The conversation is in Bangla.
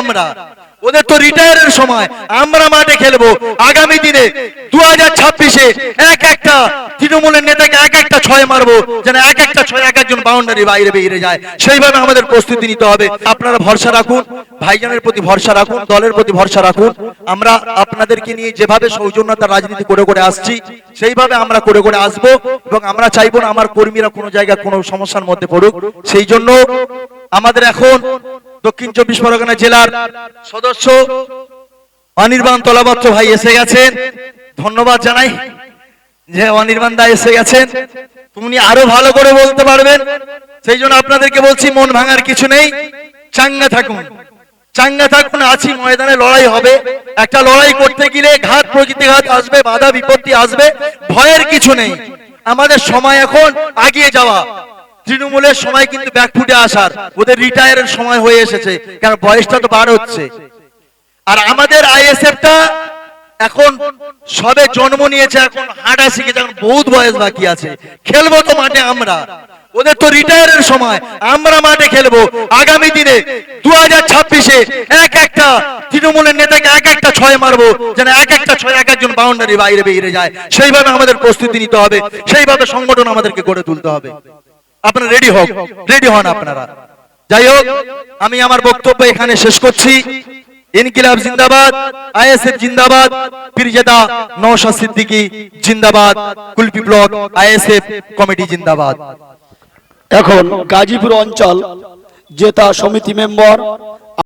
আমরা। ওদের তো রিটায়ারের সময়। আমরা মাঠে খেলব। আগামী দিনে দু হাজার ছাব্বিশে এক একটা তৃণমূলের নেতাকে এক একটা ছয় মারবো, যেন এক একটা ছয় এক একজন বাউন্ডারি বাইরে বেরিয়ে যায়। সেইভাবে আমাদের প্রস্তুতি নিতে হবে। আপনারা ভরসা রাখুন। ভাইজানের প্রতি ভরসা রাখুন। দলের প্রতি ভরসা রাখুন। আমরা আপনাদেরকে নিয়ে যেভাবে সৌজন্যতার রাজনীতি করে করে আসছি, সেইভাবে আমরা করে করে আসব এবং আমরা চাইব না আমার কর্মীরা কোনো জায়গায় কোনো সমস্যার মধ্যে পড়ুক। সেই জন্য আমাদের এখন দক্ষিণ চব্বিশ পরগনা জেলার সদস্য অনির্বাণ তলাপত্র ভাই এসে গেছেন। ধন্যবাদ জানাই যে অনির্বাণ দা এসে গেছেন। তুমি আরও ভালো করে বলতে পারবেন। সেই জন্য আপনাদেরকে বলছি, মন ভাঙার কিছু নেই। চাঙ্গা থাকুন। চাঙ্গা থাকুন, আছি, ময়দানে লড়াই হবে। একটা লড়াই করতে গেলে ঘাত প্রকৃতিঘাত আসবে, বাধা, বিপত্তি আসবে। ভয়ের কিছু নেই। আমাদের সময় এখন আগিয়ে যাওয়া। তৃণমূলের সময় কিন্তু ব্যাকফুটে আসার, ওদের রিটায়ারের সময় হয়ে এসেছে, কারণ বয়সটা তো বার হচ্ছে। আর আমাদের আইএসএফটা এখন সবে জন্ম নিয়েছে, এখন হাঁটা শিখেছে এখন বহুত বয়স বাকি আছে, খেলব তো মাঠে আমরা। ওদের তো রিটায়ারের সময়, আমরা মাঠে খেলব। আগামী দিনে দু হাজার ছাব্বিশে এক একটা তৃণমূলের নেতাকে এক একটা ছয় মারবো, যেন এক একটা ছয় এক একজন বাউন্ডারি বাইরে বেরিয়ে যায়। সেইভাবে আমাদের প্রস্তুতি নিতে হবে, সেইভাবে সংগঠন আমাদেরকে গড়ে তুলতে হবে। আপনারা রেডি হোক রেডি হন আপনারা। যাই হোক আমি আমার বক্তব্য এখানে শেষ করছি। ইনকিলাব জিন্দাবাদ, আইএসএফ জিন্দাবাদ, পীরজাদা নওশা সিদ্দিকী জিন্দাবাদ, কুলপি ব্লক, আইএসএফ কমিটি জিন্দাবাদ। এখন গাজীপুর অঞ্চল জেতা সমিতি মেম্বার